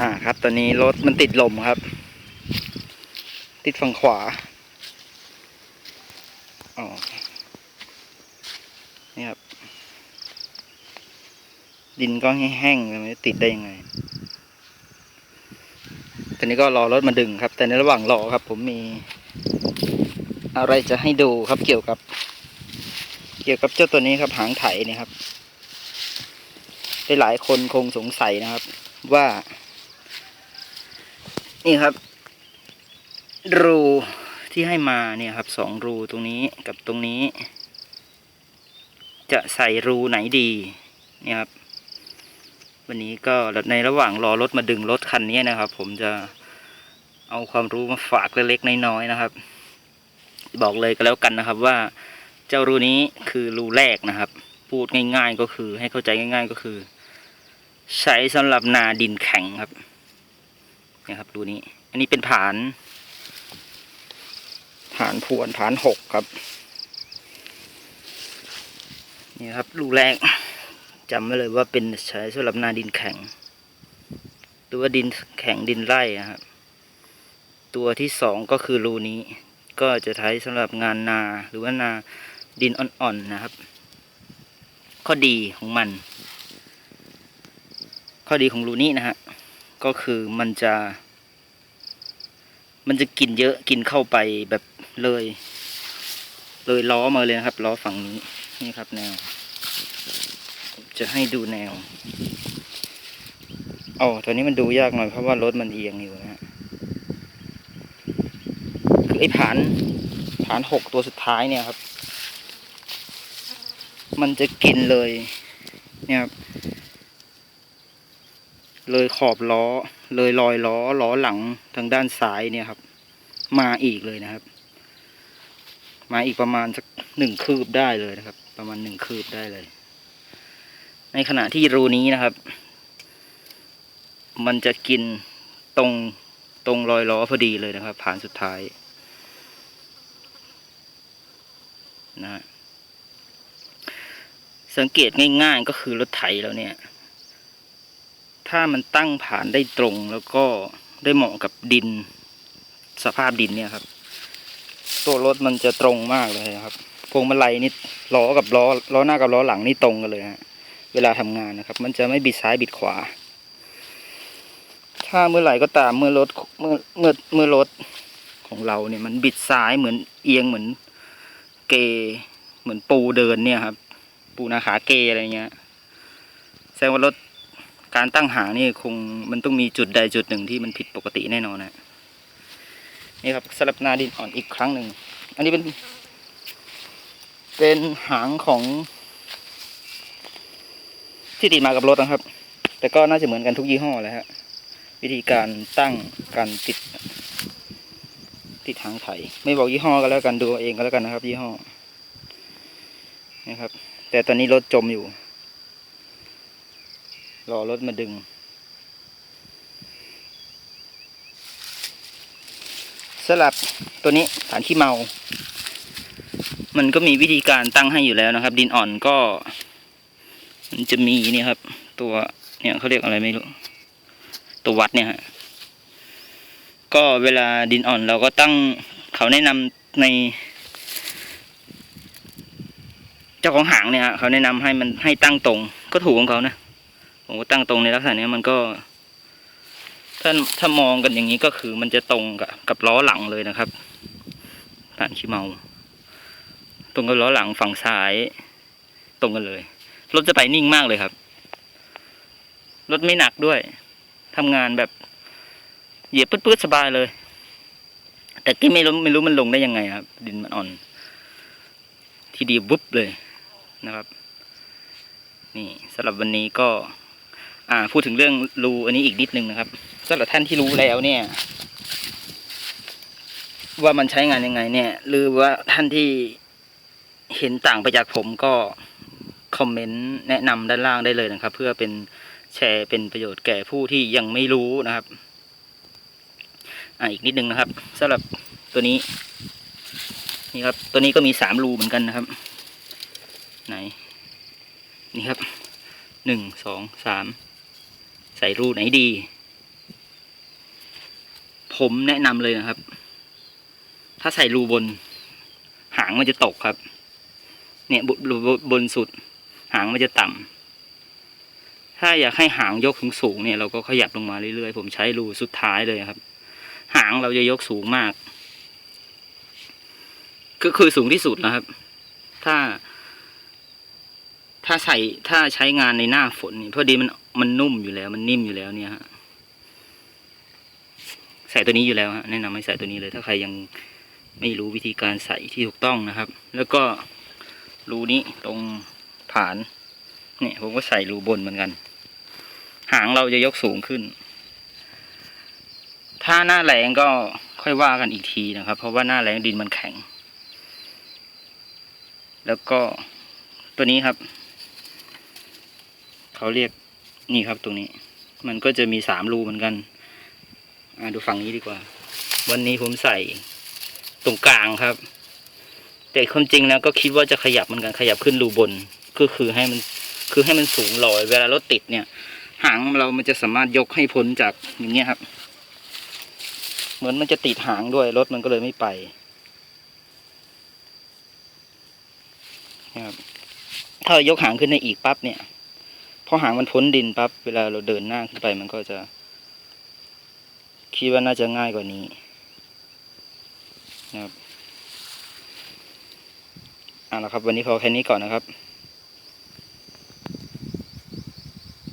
อ่าครับ ตอนนี้รถมันติดลมครับ ติดฝั่งขวาอ๋อนี่ครับ ดินก็แห้งๆเลยไม่รู้ติดได้ยังไงตอนนี้ก็รอรถมาดึงครับ แต่ในระหว่างรอครับ ผมมี อะไรจะให้ดูครับเกี่ยวกับ เกี่ยวกับเจ้าตัวนี้ครับ หางไถนี่ครับหลายคนคงสงสัยนะครับ ว่า นี่ครับ รูที่ให้มาเนี่ยครับสองรูตรงนี้กับตรงนี้ จะใส่รูไหนดีเนี่ยครับ วันนี้ก็ในระหว่างรอรถมาดึงรถคันนี้นะครับ ผมจะเอาความรู้มาฝากเล็กๆน้อยๆนะครับ บอกเลยก็แล้วกันนะครับว่าเจ้ารูนี้คือรูแรกนะครับ พูดง่าย ๆก็คือให้เข้าใจง่าย ๆก็คือ ใช้สำหรับนาดินแข็งครับ นี่ยครับรูนี้ อันนี้เป็นฐาน ฐานพวนฐานหกครับ นี่ครับรูแรกจำไว้เลยว่าเป็นใช้สำหรับนาดินแข็ง ตัวดินแข็งดินไร่นะครับ ตัวที่สองก็คือรูนี้ ก็จะใช้สำหรับงานนาหรือว่านาดินอ่อนๆนะครับ ข้อดีของมัน ข้อดีของรูนี้นะฮะ ก็คือมันจะ มันจะกินเยอะกินเข้าไปแบบเลย เลยล้อมาเลยนะครับ ล้อฝั่งนี้นี่ครับแนว จะให้ดูแนวอ๋อตอนนี้มันดูยากหน่อยเพราะว่ารถมันเอียงอยู่นะฮะคือไอ้ผานผานหกตัวสุดท้ายเนี่ยครับ มันจะกินเลย เนี่ยครับ เลยขอบล้อ เลยรอยล้อล้อหลังทางด้านซ้ายเนี่ยครับ มาอีกเลยนะครับ มาอีกประมาณสักหนึ่งคืบได้เลยนะครับ ประมาณหนึ่งคืบได้เลย ในขณะที่รูนี้นะครับ มันจะกินตรงตรงรอยล้อพอดีเลยนะครับ ผ่านสุดท้ายนะฮะสังเกตง่ายๆก็คือรถไถแล้วเนี่ย ถ้ามันตั้งผ่านได้ตรงแล้วก็ได้เหมาะกับดิน สภาพดินเนี่ยครับ ตัวรถมันจะตรงมากเลยครับพวงมาลัยนี่ล้อกับล้อล้อหน้ากับล้อหลังนี่ตรงกันเลยฮะเวลาทำงานนะครับ มันจะไม่บิดซ้ายบิดขวา ถ้าเมื่อไหร่ก็ตามเมื่อรถเมื่อเมื่อเมื่อรถของเราเนี่ยมันบิดซ้ายเหมือนเอียงเหมือนเกเหมือนปูเดินเนี่ยครับ ปูนาขาเกอะไรเงี้ยแสดงว่ารถ การตั้งหางนี่คงมันต้องมีจุดใดจุดหนึ่งที่มันผิดปกติแน่นอนนะนี่ครับสลับนาดินอ่อนอีกครั้งหนึ่ง อันนี้เป็น เป็นหางของที่ติดมากับรถนะครับ แต่ก็น่าจะเหมือนกันทุกยี่ห้อแหละฮะวิธีการตั้งการติด ติดหางไถ ไม่บอกยี่ห้อก็แล้วกันดูเอาเองก็แล้วกันนะครับ ยี่ห้อนะครับ แต่ตอนนี้รถจมอยู่ รอรถมาดึง สลับตัวนี้ฐานขี้เมา มันก็มีวิธีการตั้งให้อยู่แล้วนะครับ ดินอ่อนก็ มันจะมีนี่ครับ ตัวเนี่ยเขาเรียกอะไรไม่รู้ ตัววัดเนี่ยฮะก็เวลาดินอ่อนเราก็ตั้งเขาแนะนำใน เจ้าของหางเนี่ยฮะเขาแนะนำให้มันให้ตั้งตรง ก็ถูกของเขานะ ผมก็ตั้งตรงในลักษณะนี้มันก็ ถ้าถ้ามองกันอย่างนี้ก็คือมันจะตรงกับกับล้อหลังเลยนะครับฐานขี้เมา ตรงกับล้อหลังฝั่งซ้าย ตรงกันเลย รถจะไปนิ่งมากเลยครับ รถไม่หนักด้วยทำงานแบบเหยียบปื๊ดๆสบายเลย แต่ที่ไม่รู้ไม่รู้มันลงได้ยังไงครับ ดินมันอ่อน ทีเดีวุบเลยนะครับ นี่สำหรับวันนี้ก็ อ่า พูดถึงเรื่องรูอันนี้อีกนิดนึงนะครับสำหรับท่านที่รู้แล้วเนี่ย ว่ามันใช้งานยังไง เนี่ย หรือว่าท่านที่เห็นต่างไปจากผมก็คอมเมนต์แนะนำด้านล่างได้เลยนะครับ เพื่อเป็นแชร์เป็นประโยชน์แก่ผู้ที่ยังไม่รู้นะครับ อ่าอีกนิดนึงนะครับสำหรับตัวนี้ นี่ครับ ตัวนี้ก็มีสามรูเหมือนกันนะครับ ไหน นี่ครับหนึ่งสองสาม ใส่รูไหนดี ผมแนะนำเลยนะครับ ถ้าใส่รูบน หางมันจะตกครับ เนี่ยบรูบนบนสุด หางมันจะต่ำถ้าอยากให้หางยกสูงสูงๆเนี่ย เราก็ขยับลงมาเรื่อยๆผมใช้รูสุดท้ายเลยครับ หางเราจะยกสูงมาก ก็คือสูงที่สุดนะครับ ถ้า ถ้าใส่ถ้าใช้งานในหน้าฝนนี่พอดีมันมันนุ่มอยู่แล้ว มันนิ่มอยู่แล้วเนี่ยฮะใส่ตัวนี้อยู่แล้วฮะแนะนำให้ใส่ตัวนี้เลย ถ้าใครยังไม่รู้วิธีการใส่ที่ถูกต้องนะครับ แล้วก็รูนี้ตรงฐานเนี่ยผมก็ใส่รูบนเหมือนกัน หางเราจะยกสูงขึ้น ถ้าหน้าแรงก็ค่อยว่ากันอีกทีนะครับ เพราะว่าหน้าแรงดินมันแข็ง แล้วก็ตัวนี้ครับ เขาเรียกนี่ครับตรงนี้ มันก็จะมีสามรูเหมือนกันอ่าดูฝั่งนี้ดีกว่า วันนี้ผมใส่ตรงกลางครับ แต่ความจริงแล้วก็คิดว่าจะขยับเหมือนกันขยับขึ้นรูบนก็คือให้มันคือให้มันสูงลอย เวลารถติดเนี่ย หางเรามันจะสามารถยกให้พ้นจากอย่างเงี้ยครับ เหมือนมันจะติดหางด้วยรถมันก็เลยไม่ไปนะครับถ้ายกหางขึ้นได้อีกปั๊บเนี่ย พอหางมันพ้นดินปั๊บเวลาเราเดินหน้าขึ้นไปมันก็จะ คิดว่าน่าจะง่ายกว่านี้นะครับเอาละครับ วันนี้พอแค่นี้ก่อนนะครับ